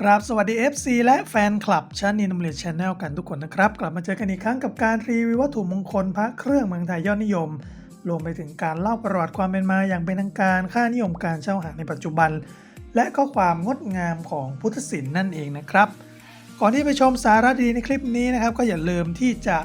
ครับสวัสดี FC และแฟนคลับชานีนมเลชแนลกันทุกคนนะครับ กลับมาเจอกันอีกครั้งกับการรีวิววัตถุมงคลพระเครื่องเมืองไทยยอดนิยม รวมไปถึงการเล่าประวัติความเป็นมาอย่างเป็นทางการค่านิยมการเช่าหาในปัจจุบัน และก็ความงดงามของพุทธศิลป์นั่นเองนะครับ ก่อนที่ไปชมสาระดีในคลิปนี้นะครับก็อย่าลืมที่จะ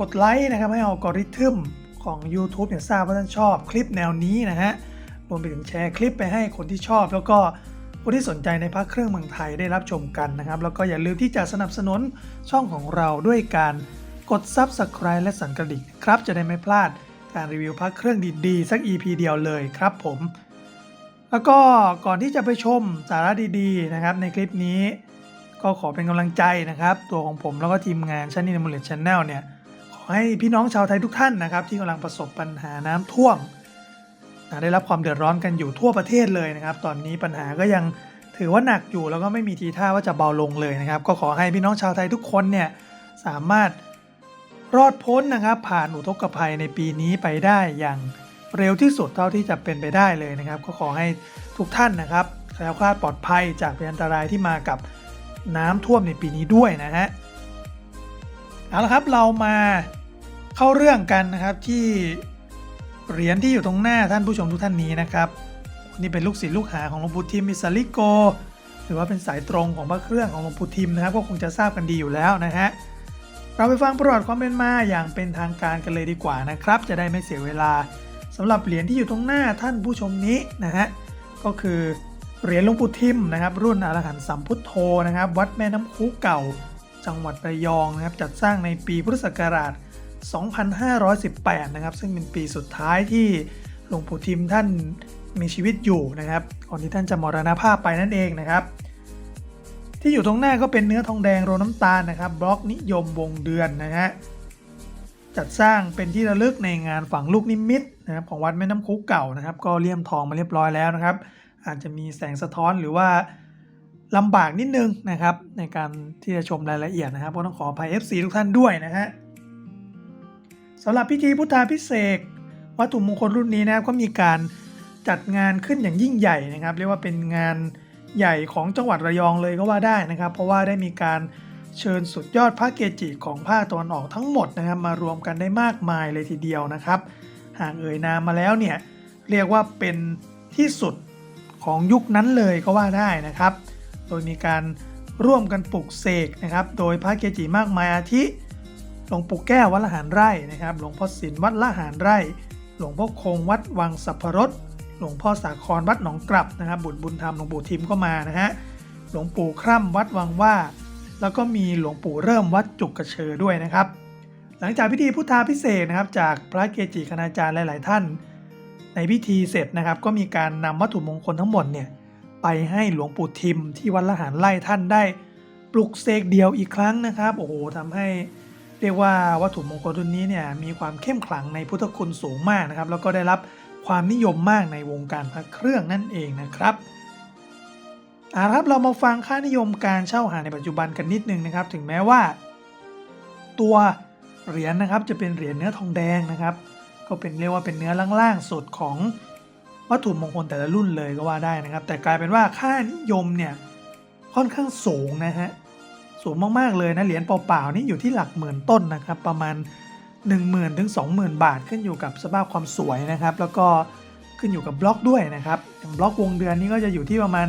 กดไลค์นะครับให้อัลกอริทึมของ YouTube เนี่ยทราบว่าท่านชอบคลิปแนวนี้นะฮะรวมไปถึงแชร์คลิปไปให้คนที่ชอบแล้วก็ ผู้ที่สนใจในพระเครื่องเมืองไทยได้รับชมกันนะครับ แล้วก็อย่าลืมที่จะสนับสนุนช่องของเราด้วยการกด Subscribe และสั่นกระดิ่งครับจะได้ไม่พลาดการรีวิวพระเครื่องดีๆ สัก EP เดียวเลยครับผม แล้วก็ก่อนที่จะไปชมสาระดีๆนะครับในคลิปนี้ ก็ขอเป็นกำลังใจนะครับ ตัวของผมแล้วก็ทีมงานชั้นนี่นมูลเลตชแนลเนี่ยขอให้พี่น้องชาวไทยทุกท่านนะครับ ที่กำลังประสบปัญหาน้ำท่วม ได้รับความเดือดร้อนกันอยู่ทั่วประเทศเลยนะครับ ตอนนี้ปัญหาก็ยังถือว่าหนักอยู่แล้วก็ไม่มีทีท่าว่าจะเบาลงเลยนะครับ ก็ขอให้พี่น้องชาวไทยทุกคนเนี่ยสามารถรอดพ้นนะครับผ่านอุทกภัยในปีนี้ไปได้อย่างเร็วที่สุดเท่าที่จะเป็นไปได้เลยนะครับ ก็ขอให้ทุกท่านนะครับแคล้วคลาดปลอดภัยจากพยันตรายที่มากับน้ำท่วมในปีนี้ด้วยนะฮะเอาละครับเรามาเข้าเรื่องกันนะครับที่ เหรียญที่อยู่ตรงหน้าท่านผู้ชมทุกท่านนี้นะครับนี่เป็นลูกศิษย์ลูกหาของหลวงปู่ทิมมิสาลิโก หรือว่าเป็นสายตรงของพระเครื่องของหลวงปู่ทิมนะครับ ก็คงจะทราบกันดีอยู่แล้วนะฮะเราไปฟังประวัติความเป็นมาอย่างเป็นทางการกันเลยดีกว่านะครับ จะได้ไม่เสียเวลาสำหรับเหรียญที่อยู่ตรงหน้าท่านผู้ชมนี้นะฮะก็คือเหรียญหลวงปู่ทิมนะครับ รุ่นอรหันต์สัมพุทโธนะครับ วัดแม่น้ำคูเก่า จังหวัดระยองนะครับจัดสร้างในปีพุทธศักราช 2518 นะครับ ซึ่งเป็นปีสุดท้ายที่หลวงปู่ทิมท่านมีชีวิตอยู่นะครับ ก่อนที่ท่านจะมรณภาพไปนั่นเองนะครับ ที่อยู่ตรงหน้าก็เป็นเนื้อทองแดงโรน้ำตาลนะครับ บล็อกนิยมวงเดือนนะฮะจัดสร้างเป็นที่ระลึกในงานฝังลูกนิมิตนะครับของวัดแม่น้ำคุกเก่านะครับ ก็เลี่ยมทองมาเรียบร้อยแล้วนะครับ อาจจะมีแสงสะท้อนหรือว่าลำบากนิดนึงนะครับ ในการที่จะชมรายละเอียดนะครับก็ต้องขออภัย FC ทุกท่านด้วยนะฮะ สำหรับพิธีพุทธาพิเศษวัตถุมงคลรุ่นนี้นะครับก็มีการจัดงานขึ้นอย่างยิ่งใหญ่นะครับ เรียกว่าเป็นงานใหญ่ของจังหวัดระยองเลยก็ว่าได้นะครับ เพราะว่าได้มีการเชิญสุดยอดพระเกจิของภาคตะวันออกทั้งหมดนะครับ มารวมกันได้มากมายเลยทีเดียวนะครับ หากเอ่ยนามมาแล้วเนี่ยเรียกว่าเป็นที่สุดของยุคนั้นเลยก็ว่าได้นะครับ โดยมีการร่วมกันปลุกเสกนะครับ โดยพระเกจิมากมายอาทิ หลวงปู่แก้ววัดละหารไร่นะครับ หลวงพ่อศิลวัดละหารไร่ หลวงพ่อคงวัดวังสัพพรสหลวงพ่อสาครวัดหนองกลับนะครับ บุตรบุญธรรมหลวงปู่ทิมก็มานะฮะ หลวงปู่คร่ำวัดวังว่า แล้วก็มีหลวงปู่เริ่มวัดจุกกระเชอด้วยนะครับ หลังจากพิธีพุทธาพิเศษนะครับจากพระเกจิคณาจารย์หลาย ๆ ท่าน ในพิธีเสร็จนะครับ ก็มีการนำวัตถุมงคลทั้งหมดเนี่ยไปให้หลวงปู่ทิมที่วัดละหารไร่ท่านได้ ปลุกเสกเดียวอีกครั้งนะครับ โอ้โหทำให้ เรียกว่าวัตถุมงคลรุ่นนี้เนี่ยมีความเข้มขลังในพุทธคุณสูงมากนะครับ แล้วก็ได้รับความนิยมมากในวงการพระเครื่องนั่นเองนะครับอาครับเรามาฟังค่านิยมการเช่าหาในปัจจุบันกันนิดนึงนะครับ ถึงแม้ว่า ตัวเหรียญนะครับจะเป็นเหรียญเนื้อทองแดงนะครับ ก็เป็นเรียกว่าเป็นเนื้อล่างๆสุดของวัตถุมงคลแต่ละรุ่นเลยก็ว่าได้นะครับ แต่กลายเป็นว่าค่านิยมเนี่ยค่อนข้างสูงนะฮะ สูงมากๆเลยนะเหรียญเปล่าๆนี่อยู่ที่หลักหมื่นต้นนะครับประมาณ 10,000ถึง20,000 บาท ขึ้นอยู่กับสภาพความสวยนะครับ แล้วก็ขึ้นอยู่กับบล็อกด้วยนะครับอย่างบล็อกวงเดือนนี้ก็จะอยู่ที่ประมาณ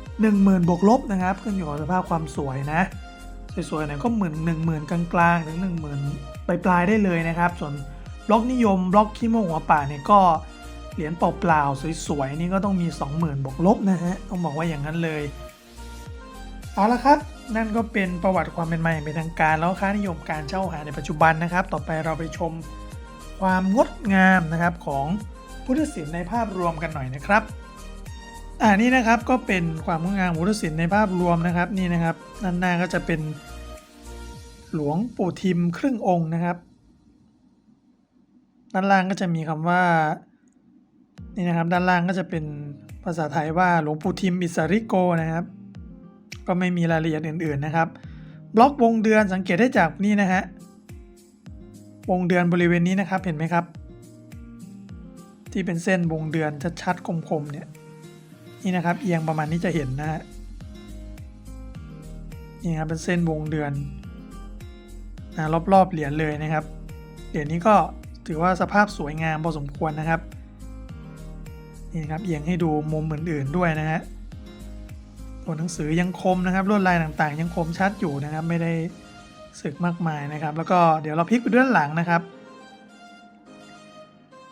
10,000บวกลบนะครับ ขึ้นอยู่กับสภาพความสวยนะสวยๆหน่อยก็หมื่นหนึ่งหมื่นกลางๆถึงหนึ่งหมื่นปลายๆได้เลยนะครับ ส่วนบล็อกนิยมบล็อกขี้โมงหัวป่าเนี่ยก็เหรียญเปล่าๆสวยๆนี่ก็ต้องมี 20,000บวกลบนะฮะต้องบอกว่าอย่างนั้นเลยเอาละครับ นั่นก็เป็นประวัติความเป็นมาอย่างเป็นทางการ แล้วค่านิยมการเช่าหาในปัจจุบันนะครับ ต่อไปเราไปชมความงดงามนะครับของพุทธศิลป์ในภาพรวมกันหน่อยนะครับอ่านี่นะครับก็เป็นความงดงามพุทธศิลป์ในภาพรวมนะครับนี่นะครับด้านหน้าก็จะเป็นหลวงปู่ทิมครึ่งองค์นะครับ ด้านล่างก็จะมีคำว่านี่นะครับด้านล่างก็จะเป็นภาษาไทยว่าหลวงปู่ทิมอิสริโกนะครับ ก็ไม่มีรายละเอียดอื่นๆนะครับ บล็อกวงเดือนสังเกตได้จากนี่นะฮะวงเดือนบริเวณนี้นะครับเห็นไหมครับ ที่เป็นเส้นวงเดือนชัดๆคมๆเนี่ยนี่นะครับเอียงประมาณนี้จะเห็นนะฮะนี่ครับเป็นเส้นวงเดือนนะรอบๆเหรียญเลยนะครับเหรียญนี้ก็ถือว่าสภาพสวยงามพอสมควรนะครับนี่ครับเอียงให้ดูมุมอื่นๆด้วยนะฮะ ตัวหนังสือยังคมนะครับลวดลายต่างๆ ยังคมชัดอยู่นะครับ ไม่ได้สึกมากมายนะครับ แล้วก็เดี๋ยวเราพลิกไปด้านหลังนะครับ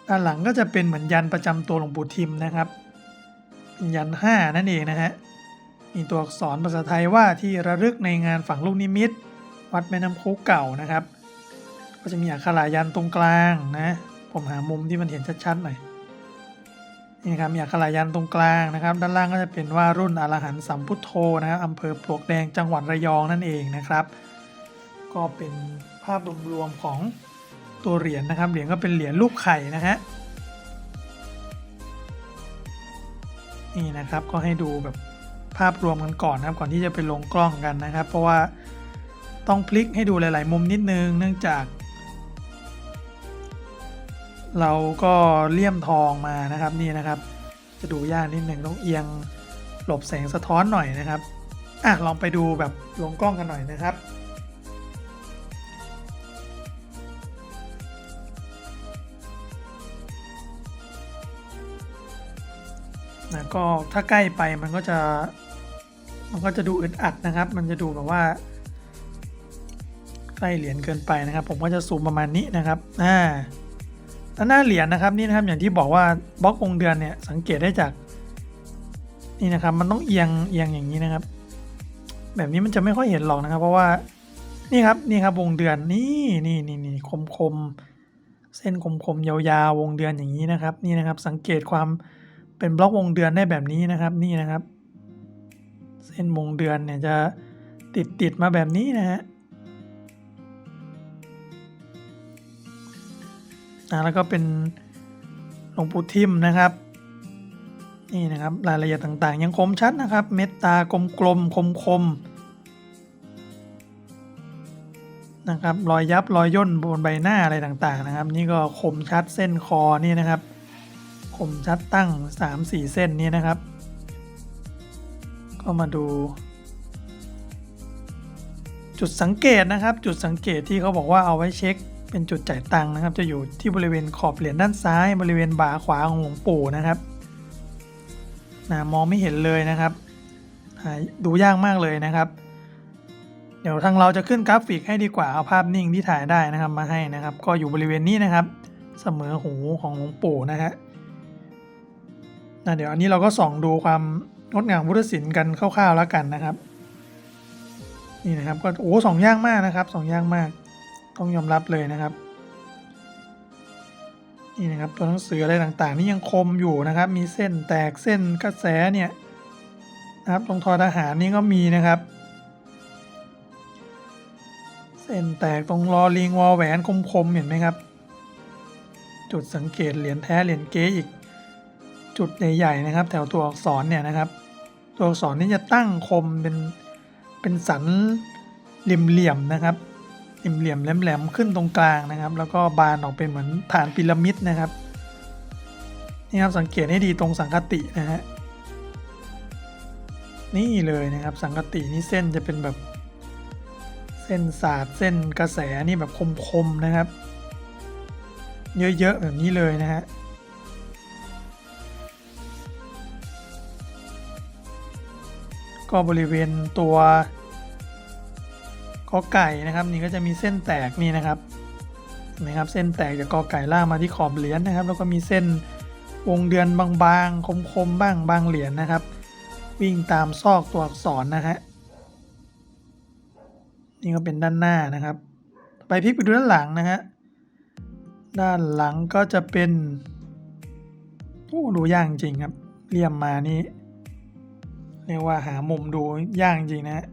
ด้านหลังก็จะเป็นเหมือนยันประจำตัวหลวงปู่ทิมนะครับเป็นยันห้านั่นเองนะฮะมีตัวอักษรภาษาไทยว่าที่ระลึกในงานฝังลูกนิมิต วัดแม่น้ำค้กเก่านะครับ ก็จะมีอักขระยันตรงกลางนะ ผมหามุมที่มันเห็นชัดๆหน่อย นี่ครับมีอักขระยันตรงกลางนะครับ ด้านล่างก็จะเป็นว่ารุ่นอรหันต์สัมพุทโธนะครับอำเภอปลวกแดงจังหวัดระยองนั่นเองนะครับ ก็เป็นภาพรวมๆของตัวเหรียญนะครับเหรียญก็เป็นเหรียญรูปไข่นะฮะนี่นะครับก็ให้ดูแบบภาพรวมกันก่อนนะครับก่อนที่จะไปลงกล้องกันนะครับ เพราะว่าต้องพลิกให้ดูหลาย ๆ มุมนิดนึง เนื่องจาก เราก็เลี่ยมทองมานะครับนี่นะครับ จะดูยากนิดหนึ่งต้องเอียงหลบแสงสะท้อนหน่อยนะครับอะลองไปดูแบบลงกล้องกันหน่อยนะครับนะก็ถ้าใกล้ไปมันก็จะ มันก็จะดูอึดอัดนะครับ มันจะดูแบบว่า ใกล้เหรียญเกินไปนะครับ ผมก็จะซูมประมาณนี้นะครับอ่า แล้วหน้าเหรียญนะครับนี่นะครับอย่างที่บอกว่าบล็อกวงเดือนเนี่ยสังเกตได้จากนี่นะครับมันต้องเอียงเอียงอย่างนี้นะครับ แบบนี้มันจะไม่ค่อยเห็นหรอกนะครับ เพราะว่านี่ครับนี่ครับวงเดือนนี่นี่นี่นี่คมคมเส้นคมคมยาวๆวงเดือนอย่างนี้นะครับ นี่นะครับ สังเกตความเป็นบล็อกวงเดือนได้แบบนี้นะครับ นี่นะครับ เส้นวงเดือนเนี่ยจะติดติดมาแบบนี้นะฮะ อ่าแล้วก็เป็นหลวงปู่ทิมนะครับ นี่นะครับรายละเอียดต่างๆ ยังคมชัดนะครับ เม็ดตากลมๆคมๆนะครับรอยยับรอยย่นบนใบหน้าอะไรต่างๆนะครับ นี่ก็คมชัดเส้นคอนี่นะครับคมชัดตั้ง 3-4 เส้นนี้นะครับ ก็มาดูจุดสังเกตนะครับ จุดสังเกตที่เขาบอกว่าเอาไว้เช็ค เป็นจุดจ่ายตังค์นะครับ จะอยู่ที่บริเวณขอบเหรียญด้านซ้าย บริเวณบ่าขวาของหลวงปู่นะครับนะมองไม่เห็นเลยนะครับ ดูยากมากเลยนะครับ เดี๋ยวทางเราจะขึ้นกราฟิกให้ดีกว่าเอาภาพนิ่งที่ถ่ายได้นะครับมาให้นะครับ ก็อยู่บริเวณนี้นะครับ เสมอหูของหลวงปู่นะฮะนะเดี๋ยวอันนี้เราก็ส่องดูความงดงามพุทธศิลป์กันคร่าวๆแล้วกันนะครับ นี่นะครับก็โอ้สองย่างมากนะครับสองย่างมาก ต้องยอมรับเลยนะครับ นี่นะครับตัวหนังสืออะไรต่างๆ นี่ยังคมอยู่นะครับ มีเส้นแตกเส้นกระแสเนี่ยนะครับตรงทอทหารนี่ก็มีนะครับ เส้นแตกตรงรอลิงวอแหวนคมๆเห็นไหมครับ จุดสังเกตเหรียญแท้เหรียญเก๊อีกจุดใหญ่ๆนะครับ แถวตัวอักษรเนี่ยนะครับ ตัวอักษรนี่จะตั้งคมเป็นเป็นสันเหลี่ยมๆนะครับ เหลี่ยมๆแหลมๆขึ้นตรงกลางนะครับ แล้วก็บานออกเป็นเหมือนฐานพีระมิดนะครับนี่ครับสังเกตให้ดีตรงสังคตินะฮะนี่เลยนะครับสังคตินี่เส้นจะเป็นแบบเส้นศาสาดเส้นกระแสนี่แบบคมๆนะครับ เยอะๆแบบนี้เลยนะฮะก็บริเวณตัว กอไก่นะครับ นี่ก็จะมีเส้นแตกนี่นะครับเห็นะครับ เส้นแตกจากกอไก่ล่ากมาที่ขอบเหรียญนะครับ แล้วก็มีเส้นวงเดือนบางๆ คมๆ บ้างบางเหรียญนะครับ วิ่งตามซอกตัวอักษรนะฮะนี่ก็เป็นด้านหน้านะครับ ไปพลิกไปดูด้านหลังนะฮะด้านหลังก็จะเป็นโอ้ดูยากจริงครับเลี่ยมมานี่เรียกว่าหามุมดูยากจริงนะฮะ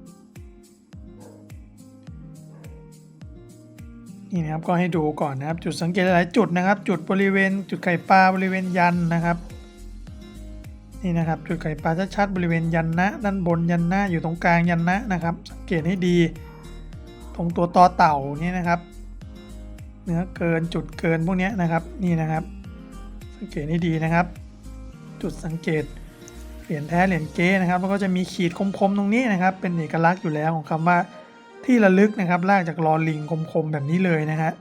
นี่นะครับก็ให้ดูก่อนนะครับ จุดสังเกตหลายจุดนะครับ จุดบริเวณ จุดไข่ปลาบริเวณยันนะครับนี่นะครับ จุดไข่ปลาชัดๆบริเวณยันนะด้านบนยันนะอยู่ตรงกลางยันนะนะครับ สังเกตให้ดี ตรงตัวต่อเต่านี่นะครับเนื้อเกินจุดเกินพวกนี้นะครับนี่นะครับ สังเกตให้ดีนะครับ จุดสังเกตเหรียญแท้เหรียญเก๊นะครับแล้วก็จะมีขีดคมๆตรงนี้นะครับ เป็นเอกลักษณ์อยู่แล้วของคำว่า ที่ระลึกนะครับลากจากลอลิงคมๆแบบนี้เลยนะฮะ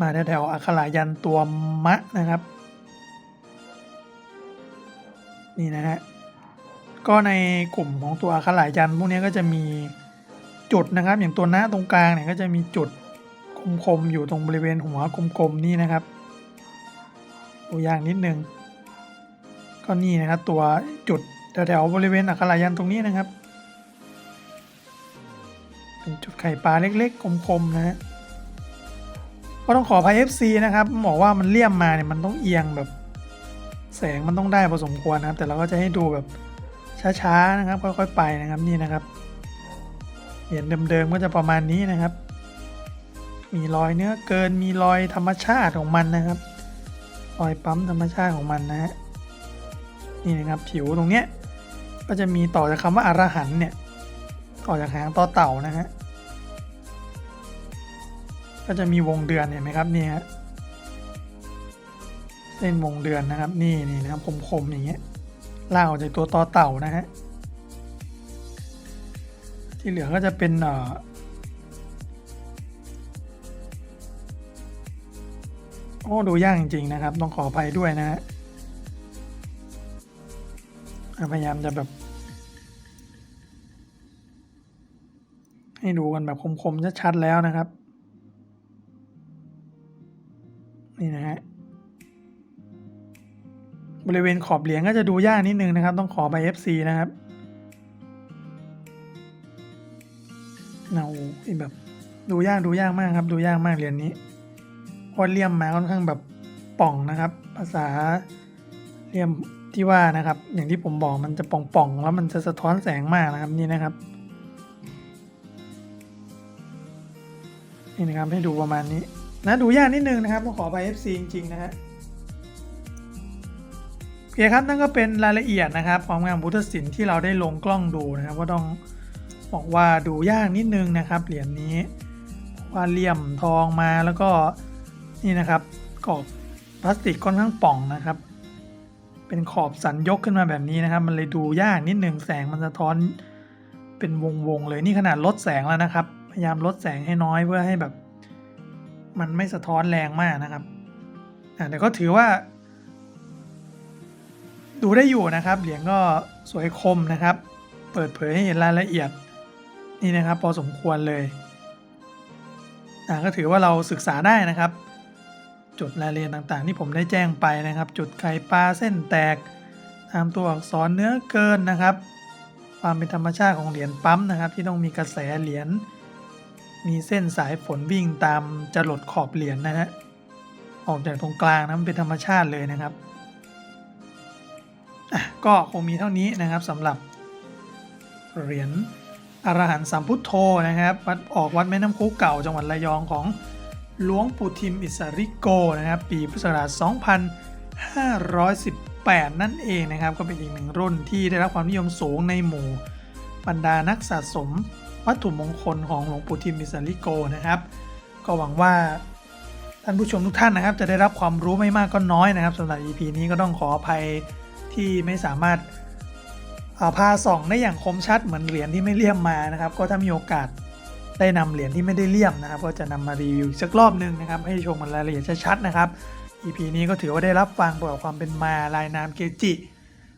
มาแถวๆอักขระยันตัวมะนะครับ นี่นะฮะก็ในกลุ่มของตัวอักขระยันพวกนี้ก็จะมีจุดนะครับ อย่างตัวหน้าตรงกลางเนี่ยก็จะมีจุดคมๆอยู่ตรงบริเวณหัวกลมๆนี่นะครับตัวอย่างนิดนึงก็นี่นะครับตัวจุดแถวๆบริเวณอักขระยันตรงนี้นะครับ เป็นจุดไข่ปลาเล็กๆ คมๆ นะฮะก็ต้องขออภัย FC นะครับบอกว่ามันเลี่ยมมาเนี่ยมันต้องเอียงแบบ แสงมันต้องได้พอสมควรนะครับ แต่เราก็จะให้ดูแบบช้าๆนะครับค่อยๆไปนะครับนี่นะครับเหรียญเดิมๆก็จะประมาณนี้นะครับ มีรอยเนื้อเกินมีรอยธรรมชาติของมันนะครับ รอยปั๊มธรรมชาติของมันนะฮะนี่นะครับผิวตรงเนี้ยก็จะมีต่อจากคำว่าอารหันเนี่ย ต่อจากหางต่อเต่านะฮะ ก็จะมีวงเดือนเห็นไหมครับนี่ฮะเส้นวงเดือนนะครับ นี่นี่นะครับคมๆอย่างเงี้ยลากออกจากตัวต่อเต่านะฮะที่เหลือก็จะเป็นเอ่อโอ้ดูยากจริงๆนะครับ ต้องขออภัยด้วยนะฮะอะพยายามจะแบบ ให้ดูกันแบบคมๆชัดๆแล้วนะครับ นี่นะฮะบริเวณขอบเหรียญก็จะดูยากนิดนึงนะครับ ต้องขอไป FC นะครับเนาแบบดูยากดูยากมากครับ ดูยากมากเหรียญนี้เพราะเลี่ยมมาค่อนข้างแบบป่องนะครับ ภาษาเลี่ยมที่ว่านะครับ อย่างที่ผมบอกมันจะป่องๆแล้วมันจะสะท้อนแสงมากนะครับนี่นะครับ นี่นะครับให้ดูประมาณนี้นะดูยากนิดนึงนะครับต้องขอไป FC จริงๆนะฮะโอเคครับนั่นก็เป็นรายละเอียดนะครับความงามพุทธศิลป์ที่เราได้ลงกล้องดูนะครับ ก็ต้องบอกว่าดูยากนิดนึงนะครับเหรียญนี้ว่าเหลี่ยมทองมาแล้วก็นี่นะครับขอบพลาสติกค่อนข้างป่องนะครับ เป็นขอบสันยกขึ้นมาแบบนี้นะครับ มันเลยดูยากนิดหนึ่งแสงมันสะท้อนเป็นวงๆเลยนี่ขนาดลดแสงแล้วนะครับ พยายามลดแสงให้น้อยเพื่อให้แบบ มันไม่สะท้อนแรงมากนะครับอ่าแต่ก็ถือว่า ดูได้อยู่นะครับ เหรียญก็สวยคมนะครับ เปิดเผยให้เห็นรายละเอียดนี่นะครับ พอสมควรเลยอ่าก็ถือว่าเราศึกษาได้นะครับจุดรายละเอียดต่างๆ ที่ผมได้แจ้งไปนะครับ จุดไข่ปลาเส้นแตกตามตัวอักษรเนื้อเกินนะครับ ความเป็นธรรมชาติของเหรียญปั๊มนะครับ ที่ต้องมีกระแสเหรียญ มีเส้นสายฝนวิ่งตามจรดขอบเหรียญนะฮะออกจากตรงกลางนะมันเป็นธรรมชาติเลยนะครับก็คงมีเท่านี้นะครับสำหรับเหรียญอรหันต์สัมพุทโธนะครับ วัดออกวัดแม่น้ำคูเก่าจังหวัดระยองของหลวงปู่ทิมอิสริโกนะครับ ปีพุทธศักราช 2518 นั่นเองนะครับ ก็เป็นอีกหนึ่งรุ่นที่ได้รับความนิยมสูงในหมู่บรรดานักสะสม วัตถุมงคลของหลวงปู่ทิมอิสริโกนะครับ ก็หวังว่าท่านผู้ชมทุกท่านนะครับ จะได้รับความรู้ไม่มากก็น้อยนะครับสำหรับ EP นี้ก็ต้องขออภัยที่ไม่สามารถาพาส่องได้อย่างคมชัดเหมือนเหรียญที่ไม่เลี่ยมมานะครับ ก็ถ้ามีโอกาสได้นำเหรียญที่ไม่ได้เลี่ยมนะครับ ก็จะนำมารีวิวสักรอบหนึ่งนะครับ ให้ชมมันรายละเอียดชัดๆนะครับ EP นี้ก็ถือว่าได้รับฟังประวัติความเป็นมาลายนามเกจิ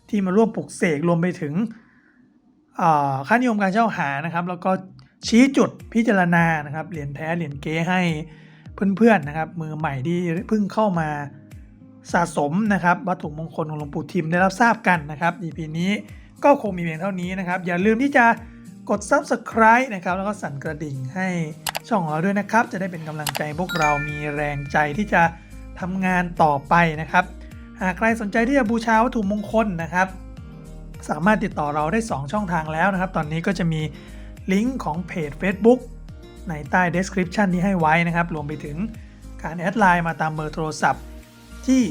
ที่มาร่วมปลุกเสกรวมไปถึง ค่านิยมการเช่าหานะครับ แล้วก็ชี้จุดพิจารณานะครับเหรียญแท้เหรียญเก๊ให้เพื่อนๆนะครับ มือใหม่ที่เพิ่งเข้ามาสะสมนะครับ วัตถุมงคลของหลวงปู่ทิมได้รับทราบกันนะครับ EP นี้ก็คงมีเพียงเท่านี้นะครับ อย่าลืมที่จะกด Subscribe นะครับ แล้วก็สั่นกระดิ่งให้ช่องของเราด้วยนะครับ จะได้เป็นกำลังใจพวกเรามีแรงใจที่จะทำงานต่อไปนะครับ หากใครสนใจที่จะบูชาวัตถุมงคลนะครับ สามารถติดต่อเราได้ 2 ช่องทางแล้วนะครับ ตอนนี้ก็จะมีลิงก์ของเพจ Facebook ในใต้ description ที่ให้ไว้นะครับ รวมไปถึงการแอดไลน์มาตามเบอร์โทรศัพท์ ที่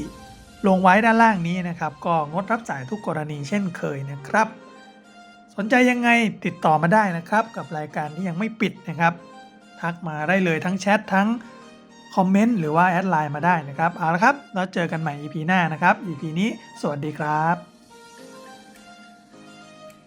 ลงไว้ด้านล่างนี้นะครับ ก็งดรับสายทุกกรณีเช่นเคยนะครับ สนใจยังไงติดต่อมาได้นะครับ กับรายการที่ยังไม่ปิดนะครับ ทักมาได้เลยทั้งแชททั้งคอมเมนต์หรือว่าแอดไลน์มาได้นะครับ เอาละครับ แล้วเจอกันใหม่ EP หน้านะครับ EP นี้สวัสดีครับ